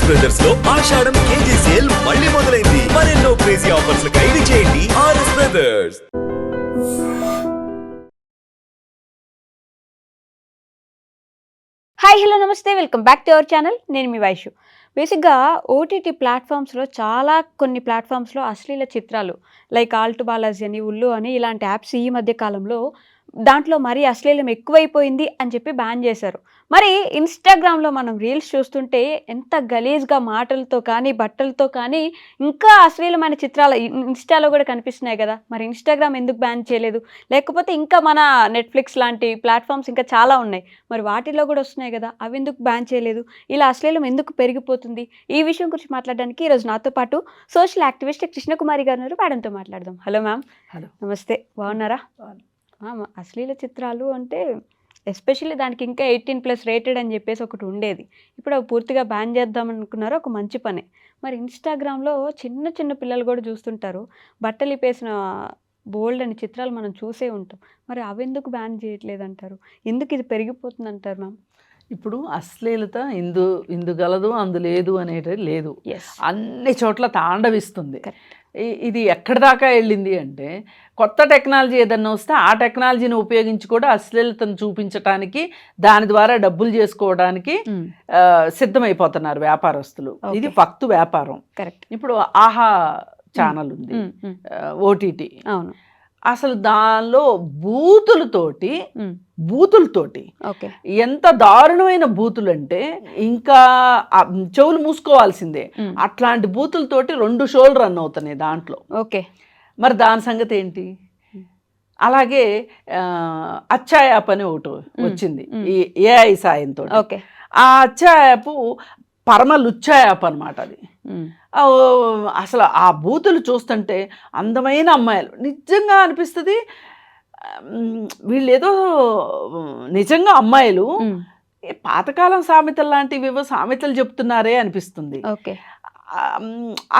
RS బ్రదర్స్లో ఆషాఢం KG sale మళ్ళీ మొదలైంది. మరెన్నో క్రేజీ ఆఫర్స్ ఖైదీ చేయండి R S brothers hi hello నమస్తే. Welcome back to our channel నేను మీ వైషు. బేసిక్గా ఓటీటీ ప్లాట్ఫామ్స్లో చాలా కొన్ని ప్లాట్ఫామ్స్లో అశ్లీల చిత్రాలు లైక్ ఆల్ట్ బాలాజీ అని ఉల్లు అని ఇలాంటి యాప్స్ ఈ మధ్య కాలంలో దాంట్లో మరీ అశ్లీలం ఎక్కువైపోయింది అని చెప్పి బ్యాన్ చేశారు. మరి ఇన్స్టాగ్రామ్లో మనం రీల్స్ చూస్తుంటే ఎంత గలీజ్గా మాటలతో కానీ బట్టలతో కానీ ఇంకా అశ్లీలమైన చిత్రాలు ఇన్- ఇన్స్టాలో కూడా కనిపిస్తున్నాయి కదా. మరి ఇన్స్టాగ్రామ్ ఎందుకు బ్యాన్ చేయలేదు? లేకపోతే ఇంకా మన నెట్ఫ్లిక్స్ లాంటి ప్లాట్ఫామ్స్ ఇంకా చాలా ఉన్నాయి. మరి వాటిలో కూడా వస్తున్నాయి కదా. అవి ఎందుకు బ్యాన్ చేయలేదు? ఇలా అశ్లీలం ఎందుకు పెరిగిపోతుంది? ఈ విషయం గురించి మాట్లాడడానికి ఈరోజు నాతో పాటు సోషల్ యాక్టివిస్ట్ కృష్ణకుమారి గారు మేడంతో మాట్లాడదాం. హలో మ్యామ్ హలో నమస్తే. బాగున్నారా? అశ్లీల చిత్రాలు అంటే ఎస్పెషల్లీ దానికి ఇంకా ఎయిటీన్ ప్లస్ రేటెడ్ అని చెప్పేసి ఒకటి ఉండేది. ఇప్పుడు అవి పూర్తిగా బ్యాన్ చేద్దాం అనుకున్నారు ఒక మంచి పనే. మరి ఇన్స్టాగ్రామ్లో చిన్న చిన్న పిల్లలు కూడా చూస్తుంటారు. బట్టలు ఇప్పేసిన బోల్డ్ అని చిత్రాలు మనం చూసే ఉంటాం. మరి అవి ఎందుకు బ్యాన్ చేయట్లేదు అంటారు ఎందుకు ఇది పెరిగిపోతుంది అంటారు మ్యామ్? ఇప్పుడు అశ్లీలత ఇందు ఇందు గలదు అందు లేదు అనేది లేదు. ఎస్ అన్ని చోట్ల తాండవిస్తుంది. ఇది ఎక్కడి దాకా వెళ్ళింది అంటే కొత్త టెక్నాలజీ ఏదన్నా వస్తే ఆ టెక్నాలజీని ఉపయోగించి కూడా అశ్లీలతను చూపించడానికి దాని ద్వారా డబ్బులు చేసుకోవడానికి సిద్ధమైపోతున్నారు వ్యాపారస్తులు. ఇది. ఫక్తు వ్యాపారం. కరెక్ట్. ఇప్పుడు ఆహా ఛానల్ ఉంది. ఓటీటీ అవును. అసలు దానిలో బూతులతోటి. బూతులతోటి ఓకే. ఎంత దారుణమైన బూతులు అంటే ఇంకా చెవులు మూసుకోవాల్సిందే. అట్లాంటి బూతులతోటి రెండు షోలు రన్ అవుతున్నాయి దాంట్లో. ఓకే. మరి దాని సంగతి ఏంటి? అలాగే అచ్చా యాప్ అని ఒకటి వచ్చింది. ఈ ఏఐ సాయంతో. ఓకే. ఆ అచ్చా యాప్ పరమ లుచ్చా యాప్ అనమాట అది. అసలు ఆ బూతులు చూస్తుంటే అందమైన అమ్మాయిలు. నిజంగా అనిపిస్తుంది మ్, వీళ్ళు ఏదో నిజంగా అమ్మాయిలు పాతకాలం సామెతలు లాంటివి ఏవో సామెతలు చెప్తున్నారే అనిపిస్తుంది.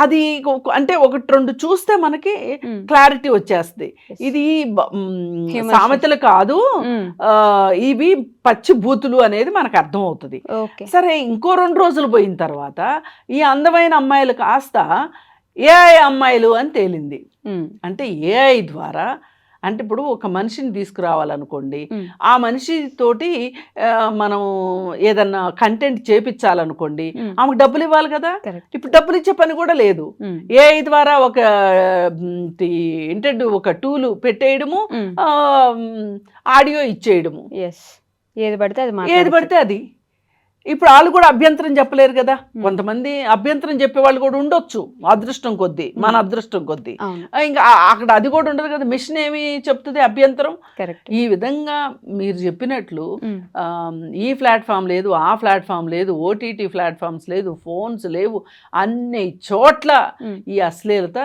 అది అంటే ఒకటి రెండు చూస్తే మనకి. క్లారిటీ వచ్చేస్తుంది. ఇది సామెతలు కాదు. ఇవి పచ్చి బూతులు అనేది మనకు అర్థం అవుతుంది సరే ఇంకో రెండు రోజులు పోయిన తర్వాత ఈ అందమైన అమ్మాయిలు కాస్త ఏఐ అమ్మాయిలు అని తేలింది. అంటే ఏఐ ద్వారా అంటే ఇప్పుడు ఒక మనిషిని తీసుకురావాలనుకోండి. ఆ మనిషితోటి మనం ఏదన్నా కంటెంట్ చేపించాలనుకోండి. ఆమెకు డబ్బులు ఇవ్వాలి కదా ఇప్పుడు డబ్బులు ఇచ్చే పని కూడా లేదు. ఏఐ ద్వారా ఒక ఏంటంటే ఒక టూలు పెట్టేయడము ఆడియో ఇచ్చేయడము ఏది పడితే అది ఏది. పడితే అది ఇప్పుడు వాళ్ళు కూడా అభ్యంతరం చెప్పలేరు కదా. కొంతమంది అభ్యంతరం చెప్పే వాళ్ళు కూడా ఉండొచ్చు. అదృష్టం కొద్దీ మన అదృష్టం కొద్దీ. ఇంకా అక్కడ అది కూడా ఉండదు కదా. మిషన్ ఏమి చెప్తుంది? అభ్యంతరం. ఈ విధంగా మీరు చెప్పినట్లు ఈ ప్లాట్ఫామ్ లేదు ఆ ప్లాట్ఫామ్ లేదు ఓటీటీ ప్లాట్ఫామ్స్ లేదు ఫోన్స్ లేవు అన్ని చోట్ల ఈ అశ్లీలత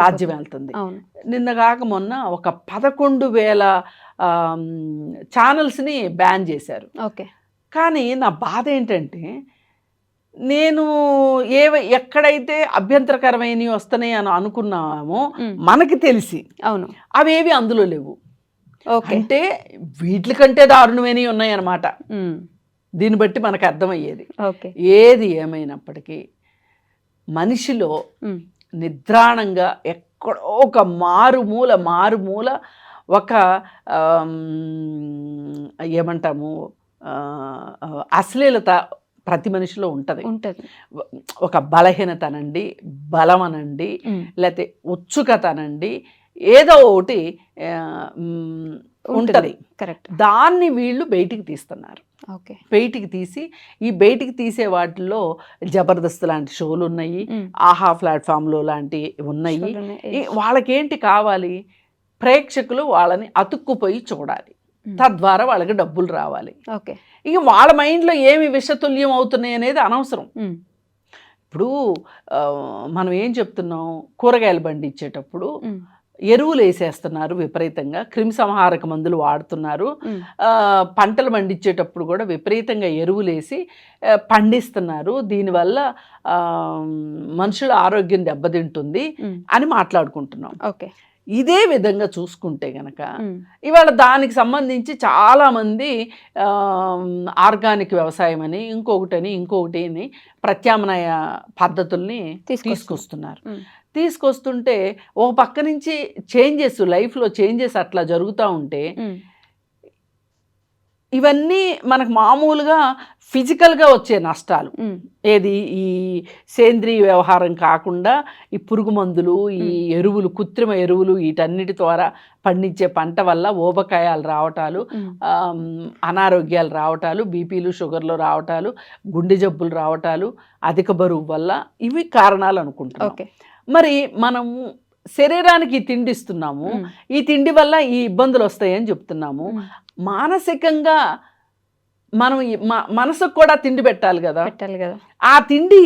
రాజ్యం వెళ్తుంది. నిన్న కాక మొన్న ఒక పదకొండు వేల ఛానల్స్ని బ్యాన్ చేశారు. ఓకే. కానీ నా బాధ ఏంటంటే నేను ఏ ఎక్కడైతే అభ్యంతరకరమైనవి వస్తున్నాయి అని అనుకున్నామో. మనకి తెలిసి అవును అవేవి అందులో లేవు ఓకే అంటే వీటికంటే దారుణమైనవి ఉన్నాయన్నమాట. దీన్ని బట్టి మనకు అర్థమయ్యేది ఓకే ఏది ఏమైనప్పటికీ మనిషిలో. నిద్రాణంగా ఎక్కడో ఒక మారుమూల మారుమూల ఒక ఏమంటాము అశ్లీలత ప్రతి మనిషిలో ఉంటుంది. ఉంటది. ఒక బలహీనత అనండి బలం అనండి. లేకపోతే ఉత్సుకత అనండి ఏదో ఒకటి ఉంటుంది. కరెక్ట్. దాన్ని వీళ్ళు బయటికి తీస్తున్నారు. ఓకే. బయటికి తీసి ఈ బయటికి తీసే వాటిల్లో జబర్దస్త్ లాంటి షోలు ఉన్నాయి. ఆహా ప్లాట్ఫామ్లో లాంటి ఉన్నాయి. వాళ్ళకేంటి కావాలి? ప్రేక్షకులు వాళ్ళని అతుక్కుపోయి చూడాలి. తద్వారా వాళ్ళకి డబ్బులు రావాలి. ఓకే. ఇక వాళ్ళ మైండ్లో ఏమి విషతుల్యం అవుతున్నాయి అనేది అనవసరం. ఇప్పుడు మనం ఏం చెప్తున్నాం? కూరగాయల బండి ఇచ్చేటప్పుడు మ్మ్. ఎరువులు వేసేస్తున్నారు విపరీతంగా క్రిమి సంహారక మందులు వాడుతున్నారు. పంటలు పండించేటప్పుడు కూడా విపరీతంగా ఎరువులు వేసి పండిస్తున్నారు. దీనివల్ల మనుషుల ఆరోగ్యం దెబ్బతింటుంది. అని మాట్లాడుకుంటున్నాం. ఓకే. ఇదే విధంగా చూసుకుంటే గనక ఇవాళ దానికి సంబంధించి చాలామంది ఆర్గానిక్ వ్యవసాయం అని ఇంకొకటని ఇంకొకటి అని ప్రత్యామ్నాయ పద్ధతుల్ని తీసుకొస్తున్నారు. తీసుకొస్తుంటే ఒక పక్క నుంచి చేంజెస్ లైఫ్లో చేంజెస్ అట్లా జరుగుతూ ఉంటే ఇవన్నీ మనకు మామూలుగా ఫిజికల్గా వచ్చే నష్టాలు. ఏది? ఈ సేంద్రీయ వ్యవహారం కాకుండా ఈ పురుగు మందులు ఈ ఎరువులు కృత్రిమ ఎరువులు వీటన్నిటి ద్వారా పండించే పంట వల్ల ఊబకాయాలు రావటాలు అనారోగ్యాలు రావటాలు బీపీలు షుగర్లు రావటాలు గుండె జబ్బులు రావటాలు అధిక బరువు వల్ల ఇవి కారణాలు అనుకుంటున్నాం. ఓకే. మరి మనము శరీరానికి ఈ తిండి ఇస్తున్నాము. ఉమ్, ఈ తిండి వల్ల ఈ ఇబ్బందులు వస్తాయని చెప్తున్నాము. మానసికంగా మనం మనసుకు కూడా తిండి పెట్టాలి కదా. పెట్టాలి కదా. ఆ తిండి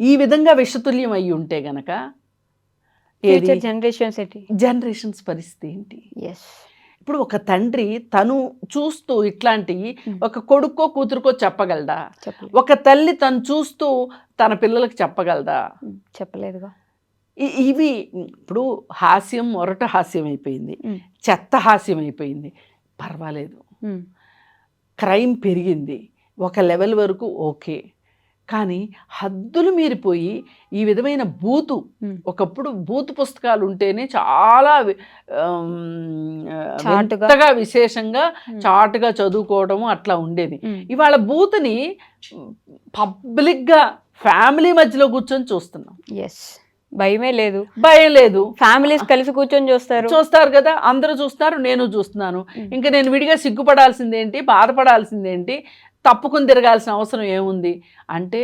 ఈ విధంగా విషతుల్యం అయి ఉంటే గనక జనరేషన్స్ ఏంటి? జనరేషన్స్ పరిస్థితి ఏంటి? ఎస్ ఇప్పుడు ఒక తండ్రి తను చూస్తూ ఇట్లాంటివి Hmm. ఒక కొడుకో కూతురుకో చెప్పగలదా ఒక తల్లి తను చూస్తూ తన పిల్లలకు చెప్పగలదా? ఉమ్, చెప్పలేదుగా. ఇవి ఇప్పుడు హాస్యం మొరట హాస్యం అయిపోయింది. ఉమ్, చెత్త హాస్యం అయిపోయింది. పర్వాలేదు. క్రైమ్ పెరిగింది. ఒక లెవెల్ వరకు ఓకే. కానీ హద్దులు మీరిపోయి ఈ విధమైన బూతు ఒకప్పుడు బూతు పుస్తకాలు ఉంటేనే చాలా చాటుగా. విశేషంగా చాటుగా చదువుకోవడము అట్లా ఉండేది. ఇవాళ బూతుని పబ్లిక్గా ఫ్యామిలీ మధ్యలో కూర్చొని చూస్తున్నాం. ఎస్ భయమే లేదు. భయం లేదు. ఫ్యామిలీస్ కలిసి కూర్చొని చూస్తారు. చూస్తారు కదా అందరూ చూస్తారు నేను చూస్తున్నాను. ఇంకా నేను విడిగా సిగ్గుపడాల్సిందేంటి బాధపడాల్సిందేంటి తప్పుకుని తిరగాల్సిన అవసరం ఏముంది అంటే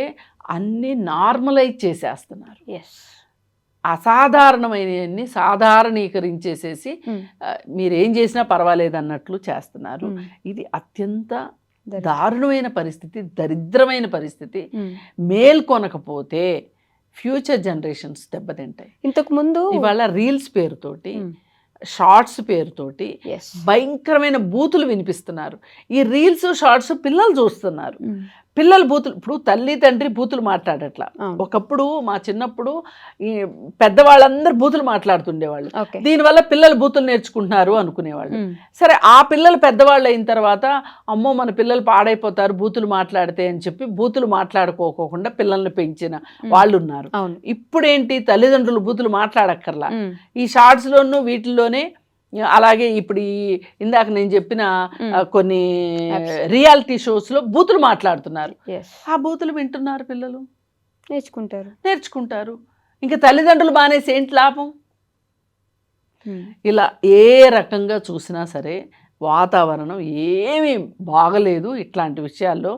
అన్నీ నార్మలైజ్ చేసేస్తున్నారు. ఎస్ అసాధారణమైనవన్నీ సాధారణీకరించేసేసి మీరేం చేసినా పర్వాలేదు అన్నట్లు చేస్తున్నారు. ఇది అత్యంత దారుణమైన పరిస్థితి దరిద్రమైన పరిస్థితి. మేల్కొనకపోతే ఫ్యూచర్ జనరేషన్స్ దెబ్బతింటాయి. ఇంతకు ముందు ఇవాళ రీల్స్ పేరుతోటి షార్ట్స్ పేరుతోటి భయంకరమైన బూతులు వినిపిస్తున్నారు. ఈ రీల్స్ షార్ట్స్ పిల్లలు చూస్తున్నారు. పిల్లలు బూతులు ఇప్పుడు తల్లి తండ్రి బూతులు మాట్లాడట్లా. ఒకప్పుడు మా చిన్నప్పుడు ఈ పెద్దవాళ్ళందరూ బూతులు మాట్లాడుతుండేవాళ్ళు. దీనివల్ల పిల్లలు బూతులు నేర్చుకుంటున్నారు అనుకునేవాళ్ళు. సరే ఆ పిల్లలు పెద్దవాళ్ళు అయిన తర్వాత అమ్మో మన పిల్లలు పాడైపోతారు బూతులు మాట్లాడితే అని చెప్పి బూతులు మాట్లాడుకోకుండా పిల్లల్ని పెంచిన వాళ్ళు ఉన్నారు ఇప్పుడేంటి తల్లిదండ్రులు బూతులు మాట్లాడక్కర్లా? ఈ షార్ట్స్లోనూ వీటిల్లోనే అలాగే ఇప్పుడు ఈ ఇందాక నేను చెప్పిన కొన్ని. రియాలిటీ షోస్లో బూతులు మాట్లాడుతున్నారు. ఆ బూతులు వింటున్నారు పిల్లలు? నేర్చుకుంటారు. నేర్చుకుంటారు. ఇంకా తల్లిదండ్రులు మానేసి ఏంటి లాభం? ఇలా ఏ రకంగా చూసినా సరే వాతావరణం ఏమీ బాగలేదు ఇట్లాంటి విషయాల్లో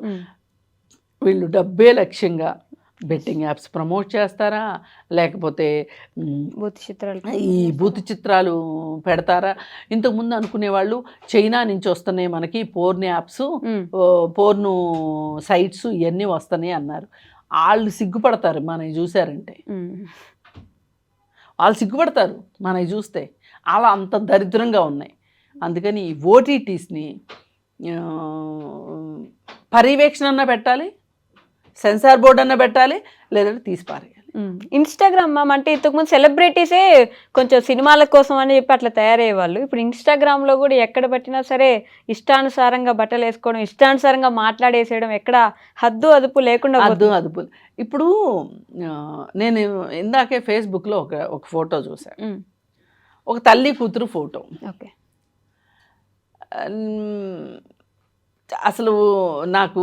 వీళ్ళు డబ్బే లక్ష్యంగా బెట్టింగ్ యాప్స్ ప్రమోట్ చేస్తారా? లేకపోతే బూత్ చిత్రాలు ఈ బూత్ చిత్రాలు పెడతారా? ఇంతకుముందు అనుకునేవాళ్ళు చైనా నుంచి వస్తున్నాయి మనకి పోర్న్ యాప్స్ పోర్ను సైట్స్ ఇవన్నీ వస్తున్నాయి అన్నారు. వాళ్ళు సిగ్గుపడతారు మనవి చూశారంటే. ఉమ్, వాళ్ళు సిగ్గుపడతారు మనవి చూస్తే. అలా అంత దరిద్రంగా ఉన్నాయి. అందుకని ఈ ఓటీటీస్ని పర్యవేక్షణ అన్న పెట్టాలి సెన్సార్ బోర్డు అన్న పెట్టాలి లేదంటే తీసి పారేయాలి. ఇన్స్టాగ్రామ్ మ్యామ్ అంటే ఇంతకుముందు సెలబ్రిటీసే కొంచెం సినిమాల కోసం అని చెప్పి అట్లా తయారయ్యేవాళ్ళు. ఇప్పుడు ఇన్స్టాగ్రామ్లో కూడా ఎక్కడ పట్టినా సరే ఇష్టానుసారంగా బట్టలు వేసుకోవడం ఇష్టానుసారంగా మాట్లాడేసేయడం ఎక్కడ హద్దు అదుపు లేకుండా అద్దు పోతుంది. అదుపులు ఇప్పుడు నేను ఇందాకే ఫేస్బుక్లో ఒక ఒక ఫోటో ఉమ్, ఒక తల్లి కూతురు ఫోటో. ఓకే. అసలు నాకు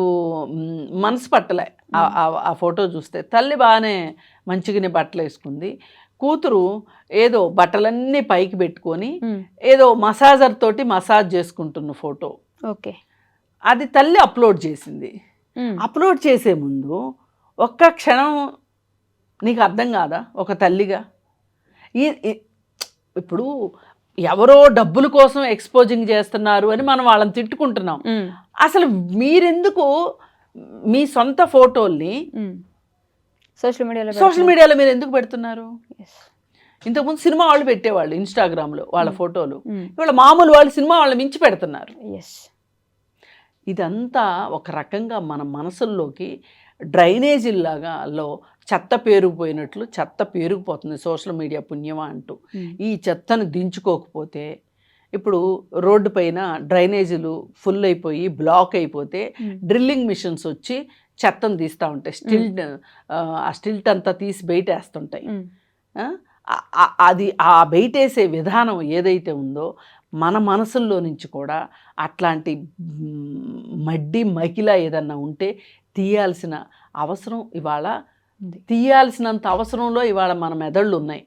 మనసు పట్టలే. ఆ- ఫోటో చూస్తే. తల్లి బాగానే మంచిగానే బట్టలు వేసుకుంది. కూతురు ఏదో బట్టలన్నీ పైకి పెట్టుకొని ఏదో మసాజర్ తోటి మసాజ్ చేసుకుంటున్న ఫోటో. ఓకే. అది తల్లి అప్లోడ్ చేసింది. అప్లోడ్ చేసే ముందు ఒక్క క్షణం నీకు అర్థం కాదా? ఒక తల్లిగా. ఈ ఇప్పుడు ఎవరో డబ్బుల కోసం ఎక్స్పోజింగ్ చేస్తున్నారు అని మనం వాళ్ళని తిట్టుకుంటున్నాం. అసలు మీరెందుకు మీ సొంత ఫోటోల్ని. సోషల్ మీడియాలో సోషల్ మీడియాలో మీరు ఎందుకు పెడుతున్నారు. ఇంతకుముందు సినిమా వాళ్ళు పెట్టేవాళ్ళు ఇన్స్టాగ్రామ్లో వాళ్ళ ఫోటోలు. ఇవాళ మామూలు వాళ్ళు సినిమా వాళ్ళని మించి పెడుతున్నారు. ఇదంతా ఒక రకంగా మన మనసుల్లోకి డ్రైనేజీల్లాగా లో చెత్త పేరుకుపోయినట్లు చెత్త పేరుకుపోతుంది సోషల్ మీడియా పుణ్యమా అంటూ. ఈ చెత్తను దించుకోకపోతే ఇప్పుడు రోడ్డు పైన డ్రైనేజీలు ఫుల్ అయిపోయి బ్లాక్ అయిపోతే డ్రిల్లింగ్ మిషన్స్ వచ్చి చెత్తను తీస్తూ ఉంటాయి. స్టిల్ట్ ఆ స్టిల్ట్ అంతా తీసి బయట వేస్తుంటాయి. అది ఆ బయటేసే విధానం ఏదైతే ఉందో మన మనసుల్లో నుంచి కూడా అట్లాంటి మడ్డి మకిల ఏదన్నా ఉంటే తీయాల్సిన అవసరం ఇవాళ. తీయాల్సినంత అవసరంలో ఇవాళ మన మెదళ్ళు ఉన్నాయి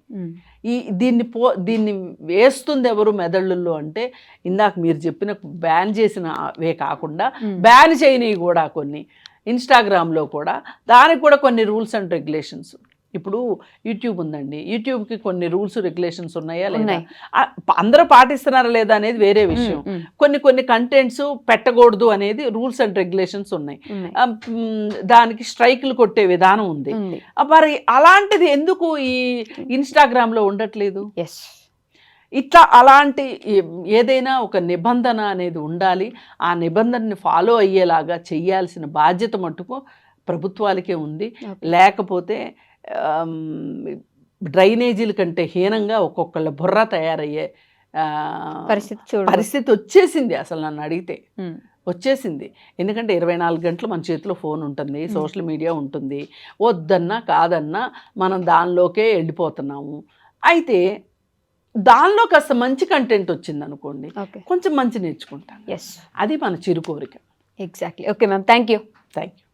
ఈ దీన్ని పో దీన్ని వేస్తుంది ఎవరు మెదళ్ళల్లో అంటే ఇందాక మీరు చెప్పిన బ్యాన్ చేసిన వే కాకుండా బ్యాన్ చేయనివి కూడా కొన్ని. ఇన్స్టాగ్రామ్లో కూడా. దానికి కూడా కొన్ని రూల్స్ అండ్ రెగ్యులేషన్స్. ఇప్పుడు యూట్యూబ్ ఉందండి. యూట్యూబ్కి కొన్ని రూల్స్ రెగ్యులేషన్స్ ఉన్నాయా లేదా? అందరూ పాటిస్తున్నారా లేదా అనేది వేరే విషయం. కొన్ని కొన్ని కంటెంట్స్ పెట్టకూడదు అనేది రూల్స్ అండ్ రెగ్యులేషన్స్ ఉన్నాయి. దానికి స్ట్రైక్లు కొట్టే విధానం ఉంది. మరి అలాంటిది ఎందుకు ఈ ఇన్స్టాగ్రామ్లో ఉండట్లేదు? ఎస్ ఇట్లా అలాంటి ఏదైనా ఒక నిబంధన అనేది ఉండాలి. ఆ నిబంధనని ఫాలో అయ్యేలాగా చెయ్యాల్సిన బాధ్యత మటుకు ప్రభుత్వాలకే ఉంది. లేకపోతే డ్రైనేజీల కంటే హీనంగా ఒక్కొక్కళ్ళ బుర్ర తయారయ్యే పరిస్థితి పరిస్థితి వచ్చేసింది అసలు నన్ను అడిగితే. వచ్చేసింది. ఎందుకంటే ఇరవై నాలుగు గంటలు మన చేతిలో ఫోన్ ఉంటుంది సోషల్ మీడియా ఉంటుంది. వద్దన్నా కాదన్నా మనం దానిలోకే వెళ్ళిపోతున్నాము. అయితే దానిలో కాస్త మంచి కంటెంట్ వచ్చింది అనుకోండి కొంచెం మంచి నేర్చుకుంటాను. ఎస్ అది మన చిరు కోరిక. Exactly okay ma'am thank you thank you